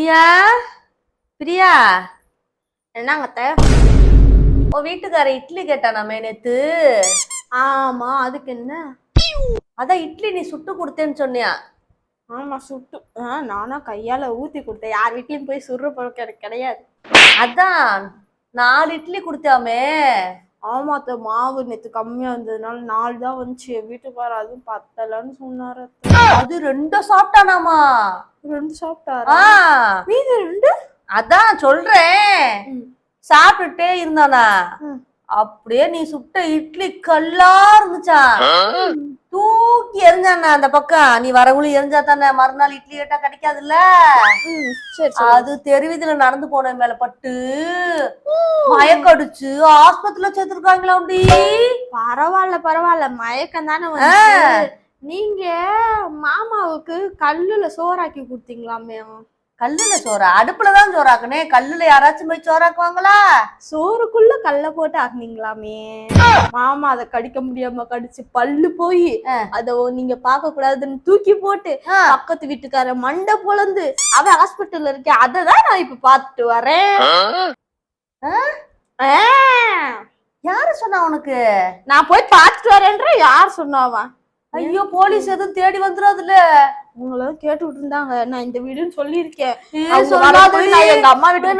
பிரியா? பிரியா? என்னங்க அத்தை? உன் வீட்டுக்கார இட்லி கேட்டானாமே நேத்து. ஆமா அதுக்கு என்ன? அதான் இட்லி நீ சுட்டு கொடுத்தேன்னு சொன்னியா? ஆமா சுட்டு. நானா கையால ஊத்தி கொடுத்தேன். யார் வீட்லயும் போய் சுடுற பழக்கம் எனக்கு கிடையாது. அதான் நாலு இட்லி கொடுத்தாமே. ஆமா அத்தை மாவு நேத்து கம்மியா இருந்ததுனால நாலு தான் வந்துச்சு. என் வீட்டுக்கார அதுவும் பத்தலன்னு சொன்னாரு. அது ரெண்டும் சாப்பிட்டானாமா? ரெண்டு ஆ. சாப்பிட்டாரா மீதி ரெண்டு? அதான் சொல்றேன். சாப்பிட்டுட்டே இருந்தானா. அப்படியே நீ சுட்ட இட்லி கல்லா இருந்துச்சா? தூக்கி எரிஞ்சானா அந்த பக்கம்? நீ வரகுழி எரிஞ்சா தானே மறுநாள் இட்லி கேட்டா கிடைக்காதுல்ல? அது தெருவிதுல நடந்து போன மேல பட்டு. மயக்கடிச்சு ஆஸ்பத்திரியில சேர்த்திருக்காங்களா அப்படி? பரவாயில்ல பரவாயில்ல. மயக்கம் தானே நீங்க மாமாவுக்கு கல்லுல சோறாக்கி கொடுத்தீங்களாமே? கல்லுல சோறா? அடுப்புலதான் சோறாக்குனே. கல்லுல யாராச்சும் போய் சோறாக்குவாங்களா? சோறுக்குள்ள கல்ல போட்டு ஆக்குனீங்களாமே மாமா அதை கடிக்க முடியாம கடிச்சு பல்லு போய். அத நீங்க பார்க்க கூடாதுன்னு தூக்கி போட்டு. பக்கத்து வீட்டுக்கார மண்டை பொளந்து அவன் ஹாஸ்பிட்டல்ல இருக்கேன் அததான் நான் இப்ப பாத்துட்டு வரேன். ஆ. யாரு சொன்னா உனக்கு? நான் போய் பாத்துட்டு வரேன்ற யார் சொன்னாவா ஐயோ போலீஸ் எதுவும் தேடி வந்துடாதுல உங்களதான் கேட்டுட்டு இருந்தாங்க. நான் இந்த வீடுன்னு சொல்லியிருக்கேன். எங்க அம்மா வீட்டுக்கு